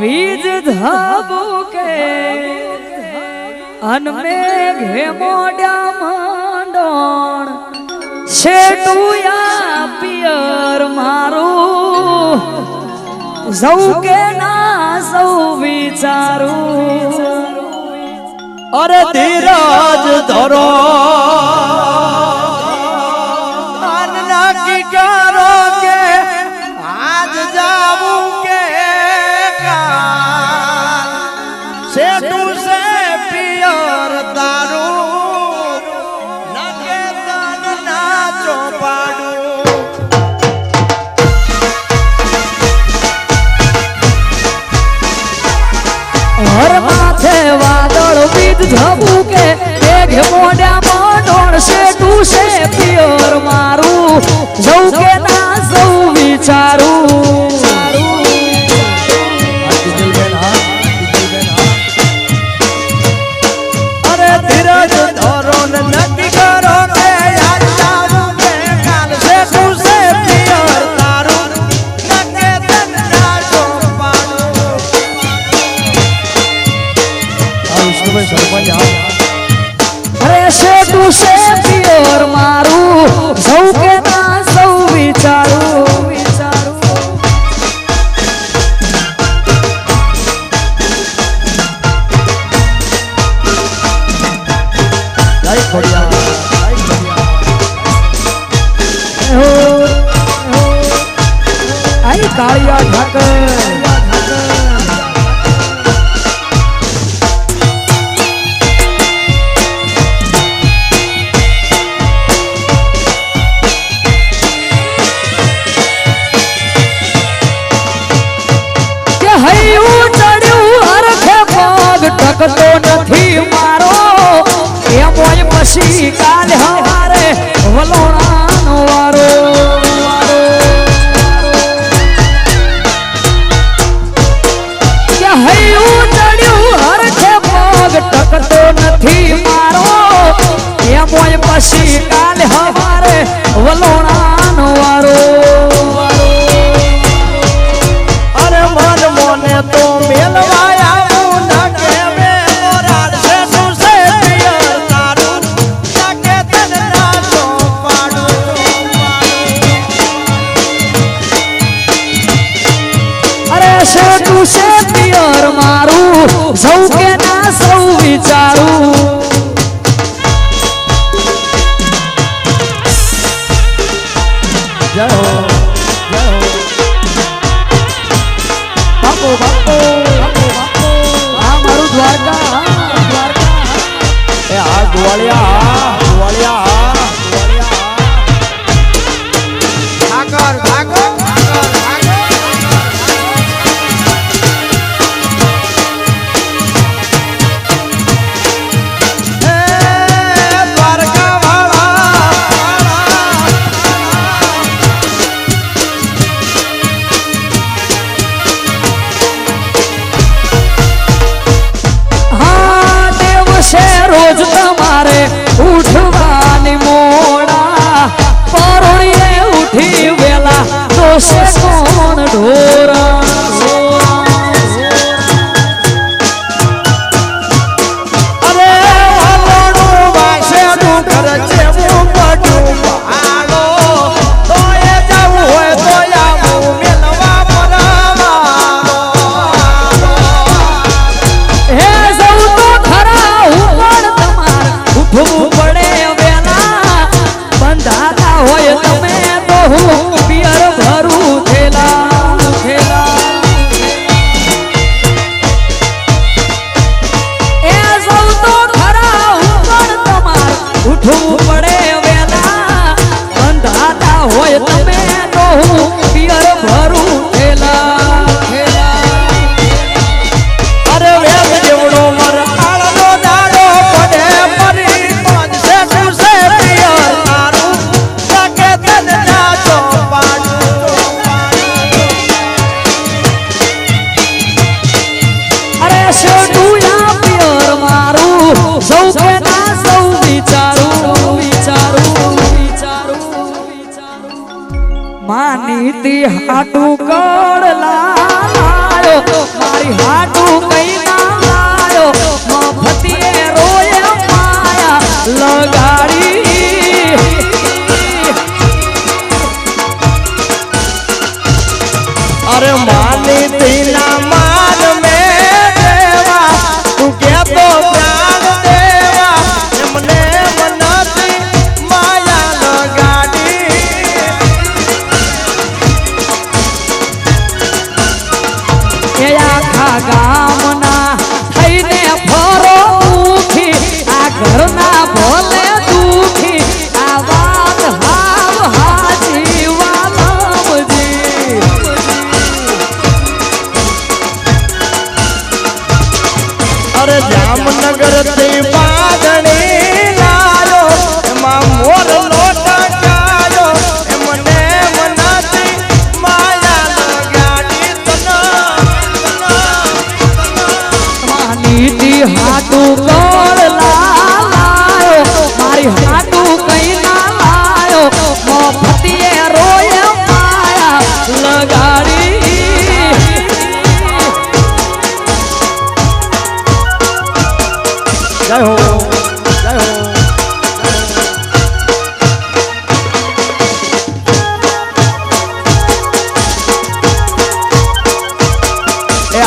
વીજ ધબુકે અનમે ઘે મોડા માંડણ. શેટુયા પિયર મારું? સૌ કે ના સૌ વિચારું? અરે ધીરજ ધરો. કાન નાખી જવું કે દેઘ મોઢામાં ડોળશે તું છે મારું. જવું કે ના જવું વિચારું. પછી કાલ હવારે વલોણાનો વારો હૈયું ચડ્યું હરખે પગ ટકતો નથી મારો. એમ પછી રોજ તમારે ઉઠવાની મોડા. પરુણીએ ઉઠી વેલા દોષ જામનગર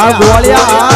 આ ગોળિયા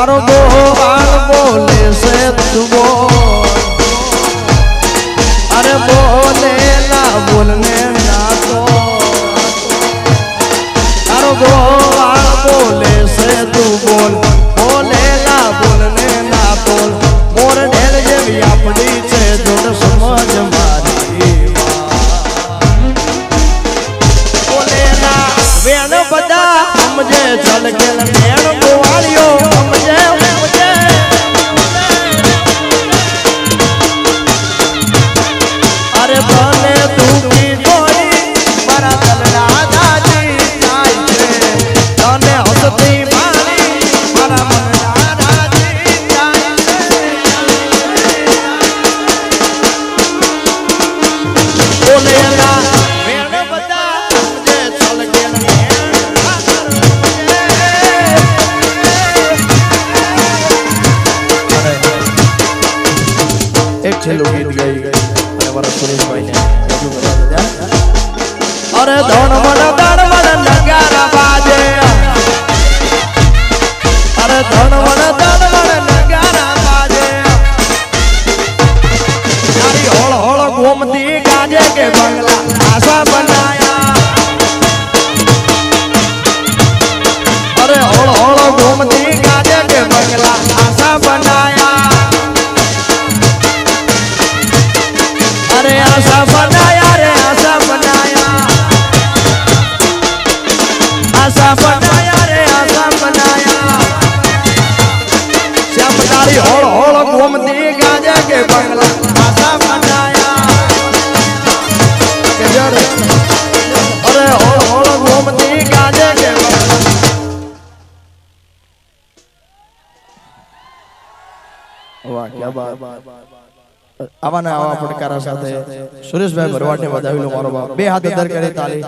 તારો ડોહો વાળ બોલે છે તુમો અરે બોલે ના બોલને ના તો. તારો ડોહો ગઈ અને મારા સુરેશભાઈને રજૂ કરવા ત્યાં. અરે ધન મન ધન મન નગારા બાજે અરે કે બંગલા આશા બનાયા કે બંગલા આશા બનાયા અરે હોળ હોળ ગોમતી ગાજે કે વાહ ક્યાં બાત આવા ને આવા પડકારા સાથે સુરેશભાઈ ભરવાડને વધાવી લો મારો બાપ બે હાથ અંદર કરી તાલી